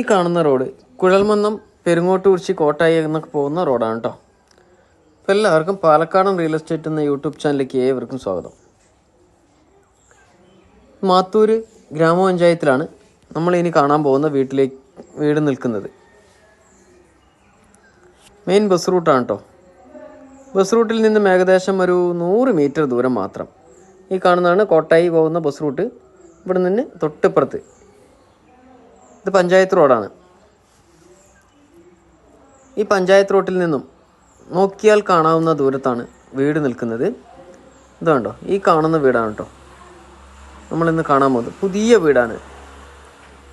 ഈ കാണുന്ന റോഡ് കുഴൽമന്നം പെരുങ്ങോട്ടുകുറിച്ചി കോട്ടായി എന്നൊക്കെ പോകുന്ന റോഡാണ് കേട്ടോ അപ്പോൾ എല്ലാവർക്കും പാലക്കാടൻ റിയൽ എസ്റ്റേറ്റ് എന്ന യൂട്യൂബ് ചാനലിലേക്ക് ഏവർക്കും സ്വാഗതം. മാത്തൂര് ഗ്രാമപഞ്ചായത്തിലാണ് നമ്മൾ ഇനി കാണാൻ പോകുന്ന വീട്ടിലേക്ക് വീട് നിൽക്കുന്നത്. മെയിൻ ബസ് റൂട്ടാണ് കേട്ടോ ബസ് റൂട്ടിൽ നിന്നും ഏകദേശം ഒരു നൂറ് മീറ്റർ ദൂരം മാത്രം. ഈ കാണുന്നതാണ് കോട്ടായി പോകുന്ന ബസ് റൂട്ട് ഇവിടെ നിന്ന് തൊട്ടിപ്പുറത്ത് ഇത് പഞ്ചായത്ത് റോഡാണ്. ഈ പഞ്ചായത്ത് റോട്ടിൽ നിന്നും നോക്കിയാൽ കാണാവുന്ന ദൂരത്താണ് വീട് നിൽക്കുന്നത്. ഇതുണ്ടോ ഈ കാണുന്ന വീടാണ് കേട്ടോ നമ്മളിന്ന് കാണാൻ പോകുന്നത്. പുതിയ വീടാണ്.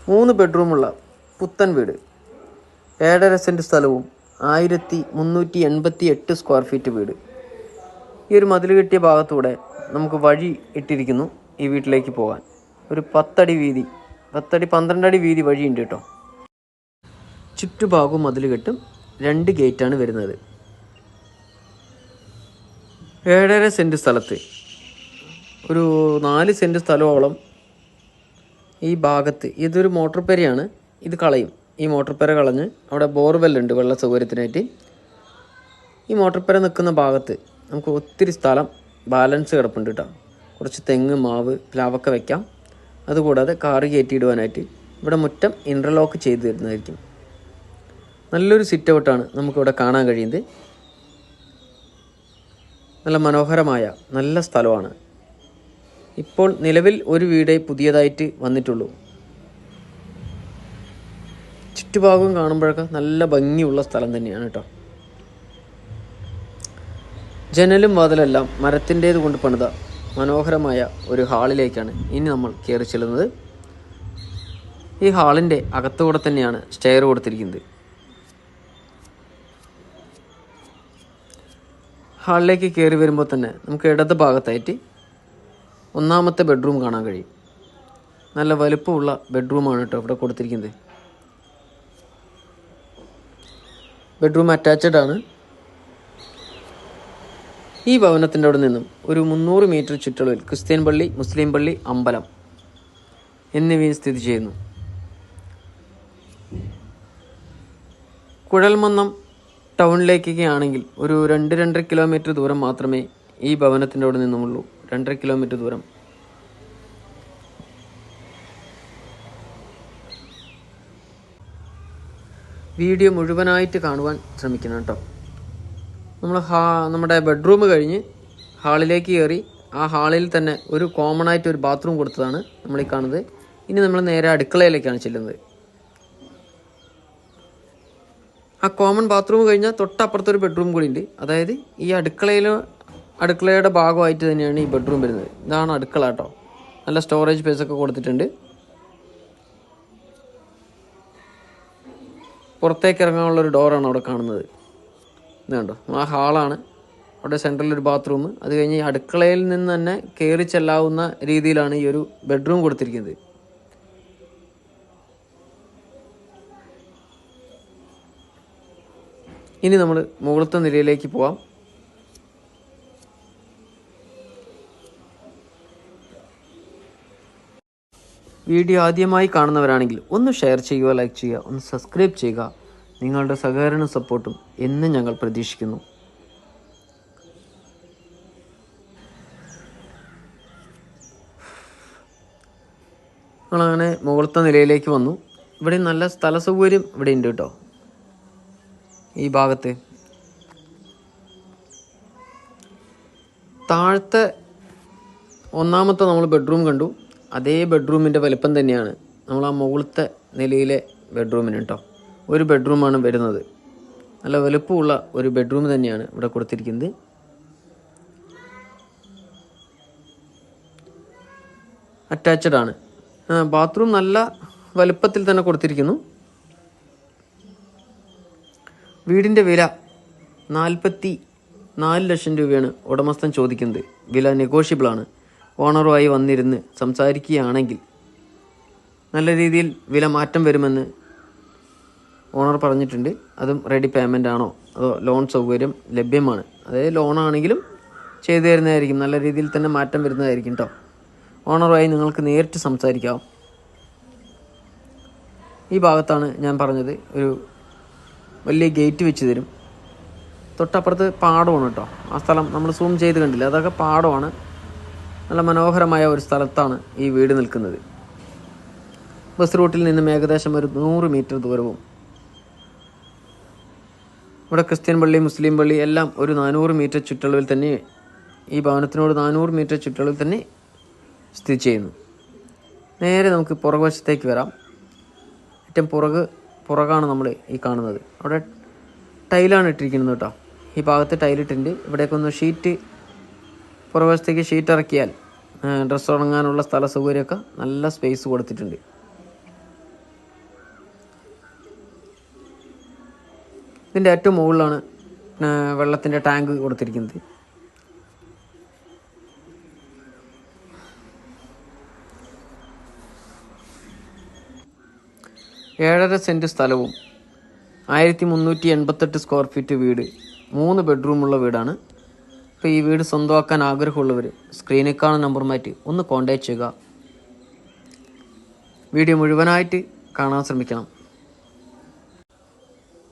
മൂന്ന് ബെഡ്റൂമുള്ള പുത്തൻ വീട്. ഏഴര സെന്റ് സ്ഥലവും ആയിരത്തി മുന്നൂറ്റി എൺപത്തി എട്ട് സ്ക്വയർ ഫീറ്റ് വീട്. ഈ ഒരു മതിൽ കെട്ടിയ ഭാഗത്തൂടെ നമുക്ക് വഴി ഇട്ടിരിക്കുന്നു ഈ വീട്ടിലേക്ക് പോകാൻ. ഒരു പത്തടി വീതി പത്തടി അടി വീതി വഴിയുണ്ട് കേട്ടോ. ചുറ്റുഭാഗവും മതിൽ കെട്ടും രണ്ട് ഗേറ്റാണ് വരുന്നത്. ഏഴര സെന്റ് സ്ഥലത്ത്. ഒരു നാല് സെന്റ് സ്ഥലമോളം ഈ ഭാഗത്ത്. ഇതൊരു മോട്ടോർ പെരയാണ്. ഇത് കളയും. ഈ മോട്ടോർ പെര കളഞ്ഞ് അവിടെ ബോർവെല്ലുണ്ട് വെള്ള സൗകര്യത്തിനായിട്ട് ഈ മോട്ടോർ പെര നിൽക്കുന്ന ഭാഗത്ത് നമുക്ക് ഒത്തിരി സ്ഥലം ബാലൻസ് കിടപ്പുണ്ട് കേട്ടോ. കുറച്ച് തെങ്ങ് മാവ് പ്ലാവൊക്കെ വെക്കാം. അതുകൂടാതെ കാറ് കയറ്റിയിടുവാനായിട്ട് ഇവിടെ മുറ്റം ഇന്റർലോക്ക് ചെയ്ത് തരുന്നതായിരിക്കും നല്ലൊരു സിറ്റ് ഔട്ടാണ് നമുക്കിവിടെ കാണാൻ കഴിയുന്നത്. നല്ല മനോഹരമായ നല്ല സ്ഥലമാണ്. ഇപ്പോൾ നിലവിൽ ഒരു വീടേ പുതിയതായിട്ട് വന്നിട്ടുള്ളൂ. ചുറ്റുഭാഗം കാണുമ്പോഴൊക്കെ നല്ല ഭംഗിയുള്ള സ്ഥലം തന്നെയാണ് കേട്ടോ. ജനലും വാതിലെല്ലാം മരത്തിന്റേത് കൊണ്ട് പണിത. മനോഹരമായ ഒരു ഹാളിലേക്കാണ് ഇനി നമ്മൾ കയറി ചെല്ലുന്നത്. ഈ ഹാളിന്റെ അകത്തുകൂടെ തന്നെയാണ് സ്റ്റെയർ കൊടുത്തിരിക്കുന്നത്. ഹാളിലേക്ക് കയറി വരുമ്പോൾ തന്നെ നമുക്ക് ഇടത് ഭാഗത്തായിട്ട് ഒന്നാമത്തെ ബെഡ്റൂം കാണാൻ കഴിയും. നല്ല വലുപ്പമുള്ള ബെഡ്റൂമാണ് കേട്ടോ ഇവിടെ കൊടുത്തിരിക്കുന്നത്. ബെഡ്റൂം അറ്റാച്ചഡ് ആണ്. ഈ ഭവനത്തിന്റെ അവിടെ നിന്നും ഒരു മുന്നൂറ് മീറ്റർ ചുറ്റളവിൽ ക്രിസ്ത്യൻ പള്ളി മുസ്ലിം പള്ളി അമ്പലം എന്നിവയും സ്ഥിതി ചെയ്യുന്നു. കുഴൽമന്നം ടൗണിലേക്കൊക്കെ ആണെങ്കിൽ ഒരു രണ്ട് രണ്ടര കിലോമീറ്റർ ദൂരം മാത്രമേ ഈ ഭവനത്തിന്റെ അവിടെ നിന്നുമുള്ളൂ. രണ്ടര കിലോമീറ്റർ ദൂരം. വീഡിയോ മുഴുവനായിട്ട് കാണുവാൻ ശ്രമിക്കണം കേട്ടോ. നമ്മൾ ഹാ നമ്മുടെ ബെഡ്റൂം കഴിഞ്ഞ് ഹാളിലേക്ക് കയറി ആ ഹാളിൽ തന്നെ ഒരു കോമൺ ആയിട്ട് ഒരു ബാത്റൂം കൊടുത്തതാണ് നമ്മൾ ഈ കാണുന്നത്. ഇനി നമ്മൾ നേരെ അടുക്കളയിലേക്കാണ് ചെല്ലുന്നത്. ആ കോമൺ ബാത്റൂം കഴിഞ്ഞാൽ തൊട്ടപ്പുറത്തൊരു ബെഡ്റൂം കൂടി ഉണ്ട്. അതായത് ഈ അടുക്കളയിൽ അടുക്കളയുടെ ഭാഗമായിട്ട് തന്നെയാണ് ഈ ബെഡ്റൂം വരുന്നത്. ഇതാണ് അടുക്കള കേട്ടോ. നല്ല സ്റ്റോറേജ് സ്പേസ് ഒക്കെ കൊടുത്തിട്ടുണ്ട്. പുറത്തേക്ക് ഇറങ്ങാനുള്ള ഒരു ഡോറാണ് അവിടെ കാണുന്നത്. ഇത് കണ്ടോ? ആ ഹാളാണ്. അവിടെ സെൻട്രലിൽ ഒരു ബാത്റൂം അത് കഴിഞ്ഞ് അടുക്കളയിൽ നിന്ന് തന്നെ കയറി ചെല്ലാവുന്ന രീതിയിലാണ് ഈ ഒരു ബെഡ്റൂം കൊടുത്തിരിക്കുന്നത്. ഇനി നമ്മൾ മുകളത്തെ നിലയിലേക്ക് പോവാം. വീഡിയോ ആദ്യമായി കാണുന്നവരാണെങ്കിൽ ഒന്ന് ഷെയർ ചെയ്യുക ലൈക്ക് ചെയ്യുക ഒന്ന് സബ്സ്ക്രൈബ് ചെയ്യുക. നിങ്ങളുടെ സഹകരണ സപ്പോർട്ടും എന്നും ഞങ്ങൾ പ്രതീക്ഷിക്കുന്നു. ഞങ്ങളങ്ങനെ മുകളത്തെ നിലയിലേക്ക് വന്നു. ഇവിടെ നല്ല സ്ഥല സൗകര്യം ഇവിടെ ഉണ്ട് കേട്ടോ. ഈ ഭാഗത്ത്. താഴത്തെ ഒന്നാമത്തെ നമ്മൾ ബെഡ്റൂം കണ്ടു. അതേ ബെഡ്റൂമിന്റെ വലിപ്പം തന്നെയാണ്. നമ്മൾ ആ മുകളിലത്തെ നിലയിലെ ബെഡ്റൂമിന് കേട്ടോ. ഒരു ബെഡ്റൂമാണ് വരുന്നത്. നല്ല വലുപ്പമുള്ള ഒരു ബെഡ്റൂം തന്നെയാണ് ഇവിടെ കൊടുത്തിരിക്കുന്നത്. അറ്റാച്ച്ഡ് ആണ്. ബാത്റൂം നല്ല വലുപ്പത്തിൽ തന്നെ കൊടുത്തിരിക്കുന്നു. വീടിന്റെ വില നാൽപ്പത്തി നാല് ലക്ഷം രൂപയാണ് ഉടമസ്ഥൻ ചോദിക്കുന്നത്. വില നെഗോഷ്യബിൾ ആണ്. ഓണറുമായി വന്നിരുന്ന് സംസാരിക്കുകയാണെങ്കിൽ നല്ല രീതിയിൽ വില മാറ്റം വരുമെന്ന് ഓണർ പറഞ്ഞിട്ടുണ്ട്. അതും റെഡി പേയ്മെന്റ് ആണോ? അതോ ലോൺ സൗകര്യം ലഭ്യമാണ്? അതായത് ലോണാണെങ്കിലും ചെയ്തു തരുന്നതായിരിക്കും. നല്ല രീതിയിൽ തന്നെ മാറ്റം വരുന്നതായിരിക്കും കേട്ടോ ഓണറുമായി നിങ്ങൾക്ക് നേരിട്ട് സംസാരിക്കാം. ഈ ഭാഗത്താണ് ഞാൻ പറഞ്ഞത്. ഒരു വലിയ ഗേറ്റ് വെച്ച് തരും. തൊട്ടപ്പുറത്ത് പാടമാണ് കേട്ടോ ആ സ്ഥലം നമ്മൾ സൂം ചെയ്ത് കണ്ടില്ല? അതൊക്കെ പാടമാണ്. നല്ല മനോഹരമായ ഒരു സ്ഥലത്താണ് ഈ വീട് നിൽക്കുന്നത്. ബസ് റൂട്ടിൽ നിന്നും ഏകദേശം ഒരു നൂറ് മീറ്റർ ദൂരവും ഇവിടെ ക്രിസ്ത്യൻ പള്ളി മുസ്ലിം പള്ളി എല്ലാം ഒരു നാനൂറ് മീറ്റർ ചുറ്റളവിൽ തന്നെ ഈ ഭവനത്തിനോട് നാനൂറ് മീറ്റർ ചുറ്റളവിൽ തന്നെ സ്ഥിതി ചെയ്യുന്നു. നേരെ നമുക്ക് പുറകുവശത്തേക്ക് വരാം. ഏറ്റവും പുറക് പുറകാണ് നമ്മൾ ഈ കാണുന്നത്. അവിടെ ടൈലാണ് ഇട്ടിരിക്കുന്നത് കേട്ടോ. ഈ ഭാഗത്ത് ടൈലിട്ടുണ്ട് ഇവിടേക്കൊന്ന് ഷീറ്റ് പുറകുവശത്തേക്ക് ഷീറ്റ് ഇറക്കിയാൽ ഡ്രസ്സ് ഉണങ്ങാനുള്ള സ്ഥല സൗകര്യമൊക്കെ നല്ല സ്പേസ് കൊടുത്തിട്ടുണ്ട്. ഇതിന്റെ ഏറ്റവും മുകളിലാണ് വെള്ളത്തിന്റെ ടാങ്ക് കൊടുത്തിരിക്കുന്നത്. ഏഴര സെന്റ് സ്ഥലവും ആയിരത്തി മുന്നൂറ്റി എൺപത്തെട്ട് സ്ക്വയർ ഫീറ്റ് വീട് മൂന്ന് ബെഡ്റൂമുള്ള വീടാണ്. അപ്പോൾ ഈ വീട് സ്വന്തമാക്കാൻ ആഗ്രഹമുള്ളവർ സ്ക്രീനിൽ കാണുന്ന നമ്പർ മാറ്റി ഒന്ന് കോൺടാക്ട് ചെയ്യുക. വീഡിയോ മുഴുവനായിട്ട് കാണാൻ ശ്രമിക്കണം.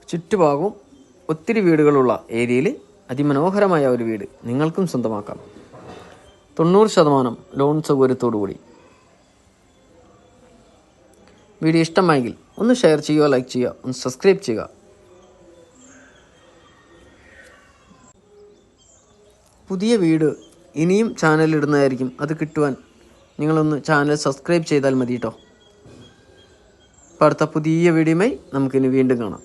ചുറ്റുഭാഗവും ഒത്തിരി വീടുകളുള്ള ഏരിയയിൽ അതിമനോഹരമായ ഒരു വീട് നിങ്ങൾക്കും സ്വന്തമാക്കാം. തൊണ്ണൂറ് ശതമാനം ലോൺ സൗകര്യത്തോടുകൂടി. വീഡിയോ ഇഷ്ടമായെങ്കിൽ ഒന്ന് ഷെയർ ചെയ്യുക ലൈക്ക് ചെയ്യുക ഒന്ന് സബ്സ്ക്രൈബ് ചെയ്യുക. പുതിയ വീട് ഇനിയും ചാനലിടുന്നതായിരിക്കും അത് കിട്ടുവാൻ നിങ്ങളൊന്ന് ചാനൽ സബ്സ്ക്രൈബ് ചെയ്താൽ മതി കേട്ടോ അടുത്ത പുതിയ വീഡിയോയുമായി നമുക്കിനി വീണ്ടും കാണാം.